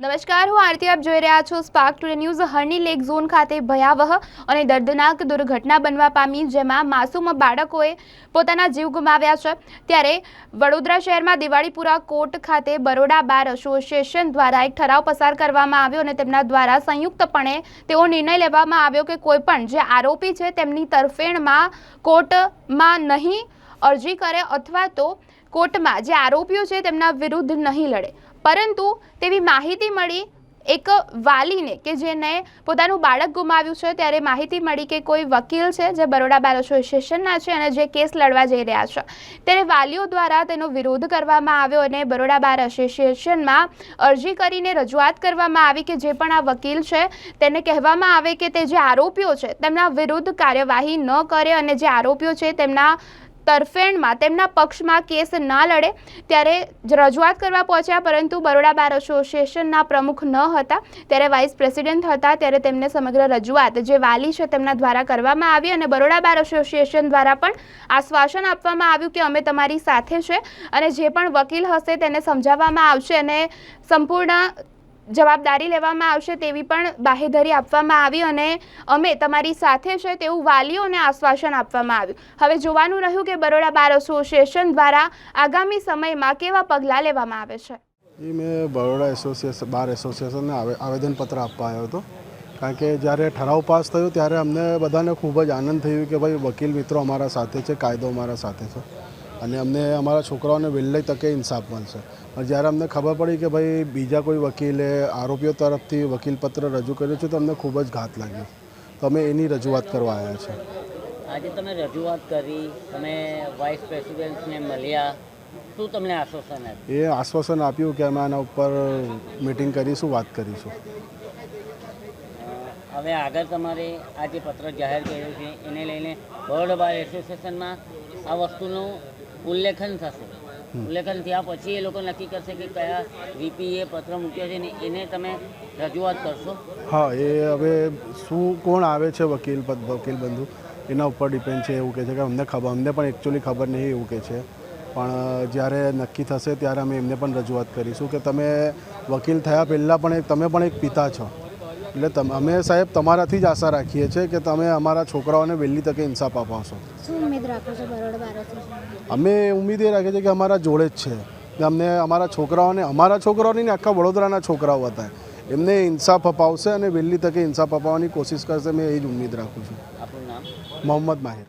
નમસ્કાર, હું આરતી, આપ જોઈ રહ્યા છો spark today news Harni lake zone ખાતે ભયાવહ અને દર્દનાક દુર્ઘટના બનવા પામી, જેમાં માસૂમ બાળકોએ પોતાના જીવ ગુમાવ્યા છે. ત્યારે વડોદરા શહેરમાં દિવાળીપુરા કોર્ટ ખાતે બરોડા બાર એસોસિએશન દ્વારા એક ઠરાવ પસાર કરવામાં આવ્યો અને તેમના દ્વારા સંયુક્તપણે તેવો નિર્ણય લેવામાં આવ્યો કે કોઈપણ જે આરોપી છે, તેમની તરફેણમાં કોર્ટમાં નહીં અરજી કરે અથવા તો કોર્ટમાં જે આરોપીઓ છે તેમના વિરુદ્ધ નહીં લડે. પરંતુ તેવી માહિતી મળી એક વાલીને કે જેને પોતાનું બાળક ગુમાવ્યું છે, ત્યારે માહિતી મળી કે કોઈ વકીલ છે જે બરોડા બાર એસોસિએશનના છે અને જે કેસ લડવા જઈ રહ્યા છે. ત્યારે વાલીઓ દ્વારા તેનો વિરોધ કરવામાં આવ્યો અને બરોડા બાર એસોસિએશનમાં અરજી કરીને રજૂઆત કરવામાં આવી કે જે પણ આ વકીલ છે, તેને કહેવામાં આવે કે તે જે આરોપીઓ છે તેમના વિરુદ્ધ કાર્યવાહી ન કરે અને જે આરોપીઓ છે તેમના તરફેણમાં તેમના પક્ષમાં કેસ ના લડે ત્યારે રજૂઆત કરવા પહોંચ્યા, પરંતુ બરોડા બાર એસોસિએશનના પ્રમુખ ન હતા. ત્યારે વાઇસ પ્રેસિડેન્ટ હતા, ત્યારે તેમને સમગ્ર રજૂઆત જે વાલી છે તેમના દ્વારા કરવામાં આવી અને બરોડા બાર એસોસિએશન દ્વારા પણ આશ્વાસન આપવામાં આવ્યું કે અમે તમારી સાથે છે અને જે પણ વકીલ હશે તેને સમજાવવામાં આવશે અને સંપૂર્ણ જવાબદારી લેવામાં આવશે તેવી પણ બાહેધરી આપવામાં આવી અને અમે તમારી સાથે છે તેવું વાલીઓને આશ્વાસન આપવામાં આવ્યું. હવે જોવાનું રહ્યું કે બરોડા બાર એસોસિએશન દ્વારા આગામી સમયમાં કેવા પગલાં લેવામાં આવે છે. એ મેં બરોડા એસોસિએશન બાર એસોસિએશનને આવે, આવેદનપત્ર આપવા આવ્યો હતો. કારણ કે જ્યારે ઠરાવ પાસ થયો ત્યારે અમને બધાને ખૂબ જ આનંદ થયો કે ભાઈ વકીલ મિત્રો અમારા સાથે છે, કાયદો અમારા સાથે છે. અને અમને અમારા છોકરાઓને વહેલી તકે ઇન્સાફ મળશે. પણ જ્યારે અમને ખબર પડી કે ભાઈ બીજા કોઈ વકીલે આરોપીઓ તરફથી વકીલપત્ર રજૂ કર્યું છે તો અમને ખૂબ જ ઘાત લાગ્યો. તો અમે એની રજૂઆત કરવા આવ્યા છે આજે તમે રજૂઆત કરી તમે વાઇસ પ્રેસિડેન્ટને મળ્યા. શું તમને આશ્વાસન આપ્યું? એ આશ્વાસન આપ્યું કે અમે આના ઉપર મિટિંગ કરીશું વાત કરીશું. હવે આગળ તમારે આ જે પત્ર જાહેર કર્યું છે એને લઈને બરોડા બાર એસોસિએશનમાં આ વસ્તુનું ઉલ્લેખન થશે. ઉલ્લેખન થયા પછી એ લોકો નક્કી કરશે કે કયા વીપીએ પત્ર મૂક્યો છે ને એને તમે રજૂઆત કરશો? હા, એ હવે શું, કોણ આવે છે વકીલ વકીલ બંધુ? એના ઉપર ડિપેન્ડ છે એવું કહે છે કે અમને ખબર, અમને પણ એકચ્યુઅલી ખબર નહીં એવું કહે છે. પણ જ્યારે નક્કી થશે ત્યારે અમે એમને પણ રજૂઆત કરીશું કે તમે વકીલ થયા પહેલાં પણ તમે પણ એક પિતા છો. એટલે તમે અમે સાહેબ તમારાથી જ આશા રાખીએ છીએ કે તમે અમારા છોકરાઓને વહેલી તકે ઇન્સાફ અપાવશો અમે ઉમેદ એ રાખીએ છીએ કે અમારા જોડે જ છે. કે અમને અમારા છોકરાઓને અમારા છોકરાઓની ને આખા વડોદરાના છોકરાઓ હતા. એમને ઇન્સાફ અપાવશે અને વહેલી તકે ઇન્સાફ અપાવવાની કોશિશ કરશે. મેં એ જ ઉમેદ રાખું છું. મોહમ્મદ માહિર.